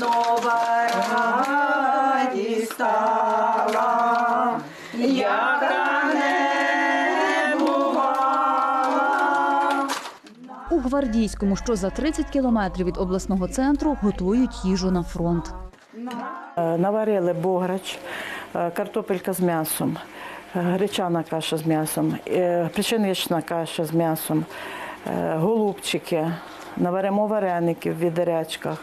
нова радість стала, яка не бувала. У Гвардійському, що за 30 кілометрів від обласного центру, готують їжу на фронт. Е, Наварили бограч, е, картопелька з м'ясом, е, гречана каша з м'ясом, пшенична каша з м'ясом, голубчики, наваримо вареників в відеречках.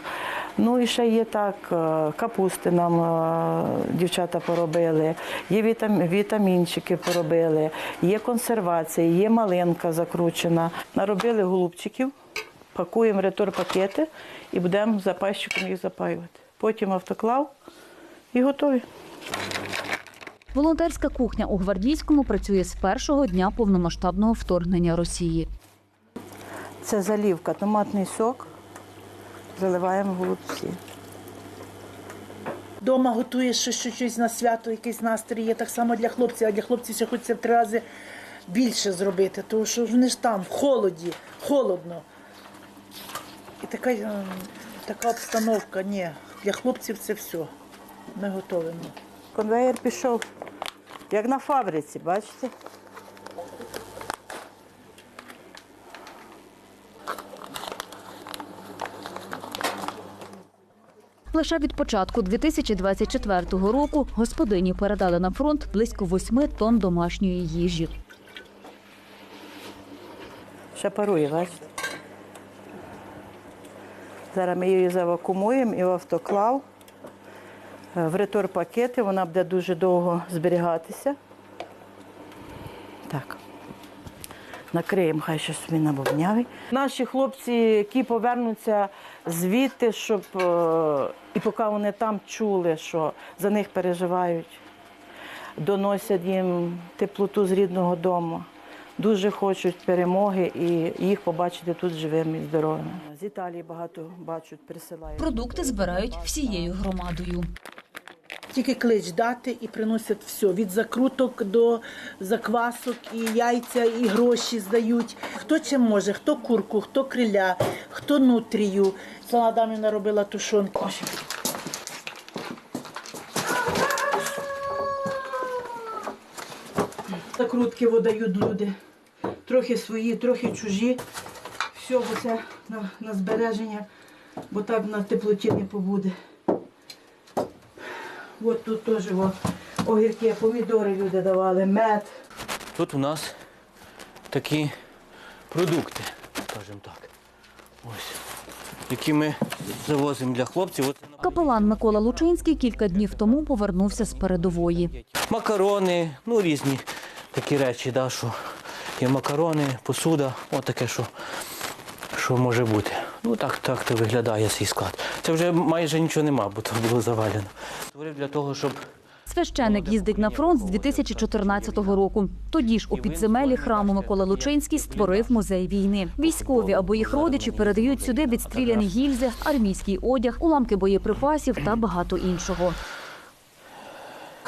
Ну і ще є так, е, капусти нам е, дівчата поробили, є вітамінчики поробили, є консервація, є малинка закручена. Наробили голубчиків, пакуємо в ретор-пакети і будемо запайщиком їх запаювати. Потім автоклав і готові. Волонтерська кухня у Гвардійському працює з першого дня повномасштабного вторгнення Росії. Це залівка, томатний сок. Заливаємо голубці. Дома готуєш щось, щось на свято, якийсь настрій є так само для хлопців, а для хлопців ще хочеться в три рази більше зробити, тому що вони ж там, в холоді, холодно. І така, ем, така обстановка, ні, для хлопців це все. Ми готуємо. Конвеєр пішов, як на фабриці, бачите? Лише від початку 2024 року господині передали на фронт близько 8 тонн домашньої їжі. Ще парує, бачите? Зараз ми її завакумуємо і в автоклав. Е, В ретор-пакети вона буде дуже довго зберігатися. Так. Накриємо, хай ще собі набовнявий. Наші хлопці, які повернуться звідти, щоб е, і поки вони там чули, що за них переживають, доносять їм теплоту з рідного дому. Дуже хочуть перемоги і їх побачити тут живими і здоровими. З Італії багато бачать, присилають. Продукти збирають всією громадою. Тільки клич дати і приносять все, від закруток до заквасок, і яйця, і гроші здають. Хто чим може, хто курку, хто криля, хто нутрію. Слава Адамівна робила тушонку. Закрутки видають люди. Трохи свої, трохи чужі. Все, це на, на збереження, бо так на теплоті не побуде. От тут теж о, огірки, помідори люди давали, мед. Тут у нас такі продукти, скажімо так. Ось, які ми завозимо для хлопців. От Капелан Микола Лучинський кілька днів тому повернувся з передової. макарони, ну різні такі речі, да, що є макарони, посуда, от таке, що, що може бути. Ну так, так то виглядає цей склад. Це вже майже нічого нема, бо то було завалено. Створив для того, щоб Священик їздить на фронт з 2014 року. Тоді ж у підземелі храму Микола Лучинський створив музей війни. Військові або їх родичі передають сюди відстріляні гільзи, армійський одяг, уламки боєприпасів та багато іншого.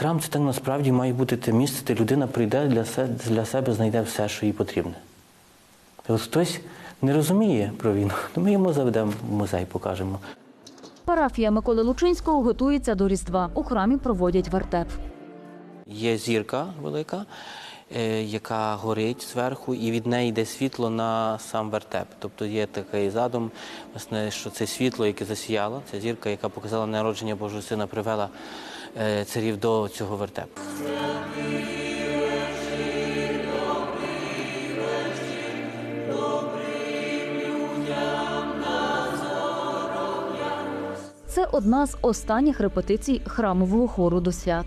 Храм це так насправді має бути те місце, де людина прийде для себе, для себе знайде все, що їй потрібне. І от хтось не розуміє про війну, то ми йому заведемо в музей, покажемо. Парафія Миколи Лучинського готується до Різдва. У храмі проводять вертеп. Є зірка велика, е, яка горить зверху, і від неї йде світло на сам вертеп. Тобто є такий задум, власне, що це світло, яке засіяло, це зірка, яка показала народження Божого Сина, привела царів до цього вертепу. Це одна з останніх репетицій храмового хору до свят.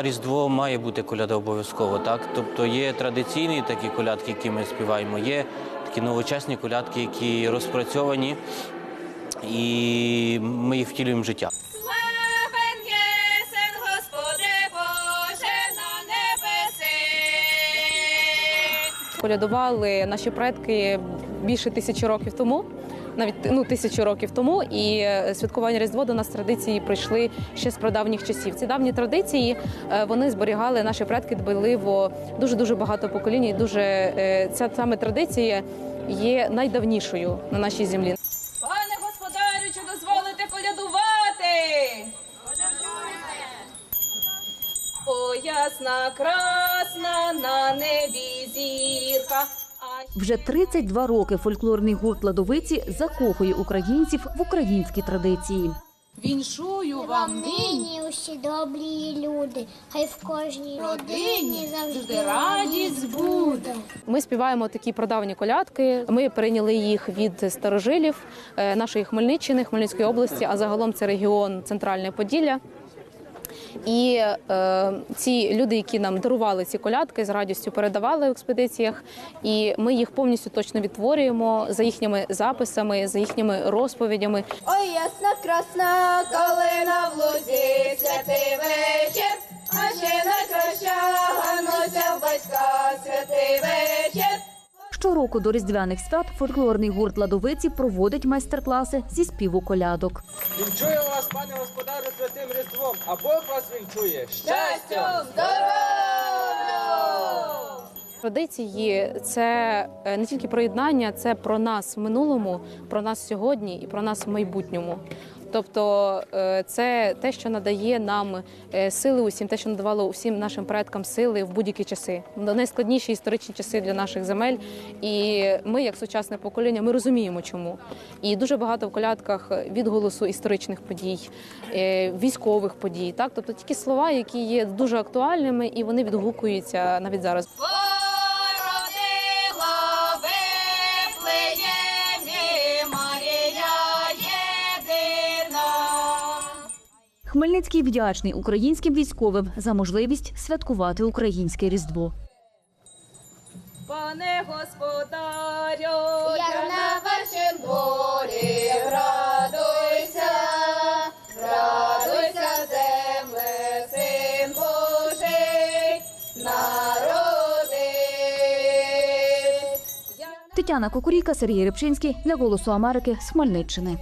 На Різдво має бути коляда обов'язково, так? Тобто є традиційні такі колядки, які ми співаємо, є такі новочасні колядки, які розпрацьовані, і ми їх втілюємо в життя. Колядували наші предки більше тисячі років тому. Навіть ну тисячу років тому. І е, святкування Різдво до нас традиції прийшли ще з прадавніх часів. Ці давні традиції е, вони зберігали наші предки дбайливо дуже дуже багато поколінь. І Дуже е, ця саме традиція є найдавнішою на нашій землі. Пане господарю, чи дозволите колядувати? О, ясна, красна на небі зірка. Вже 32 роки фольклорний гурт Ладовиці закохує українців в українські традиції. Віншую вам Нині усі добрі люди, хай в кожній родині завжди радість буде. Ми співаємо такі прадавні колядки. Ми перейняли їх від старожилів е, нашої Хмельниччини, Хмельницької області, а загалом це регіон Центральне Поділля. І е, ці люди, які нам дарували ці колядки, з радістю передавали в експедиціях, і ми їх повністю точно відтворюємо за їхніми записами, за їхніми розповідями. Ой, ясна, красна калина в лузі, святий Щороку до різдвяних свят фольклорний гурт Ладовиці проводить майстер-класи зі співу колядок. Вінчую вас, пане господарю, святим Різдвом, а Бог вас вінчує. Щастя, здоров'я! Традиції це е, не тільки про єднання, це про нас в минулому, про нас сьогодні і про нас в майбутньому. Тобто е, це те, що надає нам е, сили усім, те, що надавало усім нашим предкам сили в будь-які часи, найскладніші історичні часи для наших земель. І ми, як сучасне покоління, ми розуміємо, чому. І дуже багато в колядках відголосу історичних подій, е, військових подій. Так, тобто такі слова, які є дуже актуальними, і вони відгукуються навіть зараз. Хмельницький вдячний українським військовим за можливість святкувати українське різдво. Пане господарю, Як на вашім дворі радуйся, радуйся, земле, син Божий, народився. Тетяна Кукуріка, Сергій Рибчинський для Голосу Америки з Хмельниччини.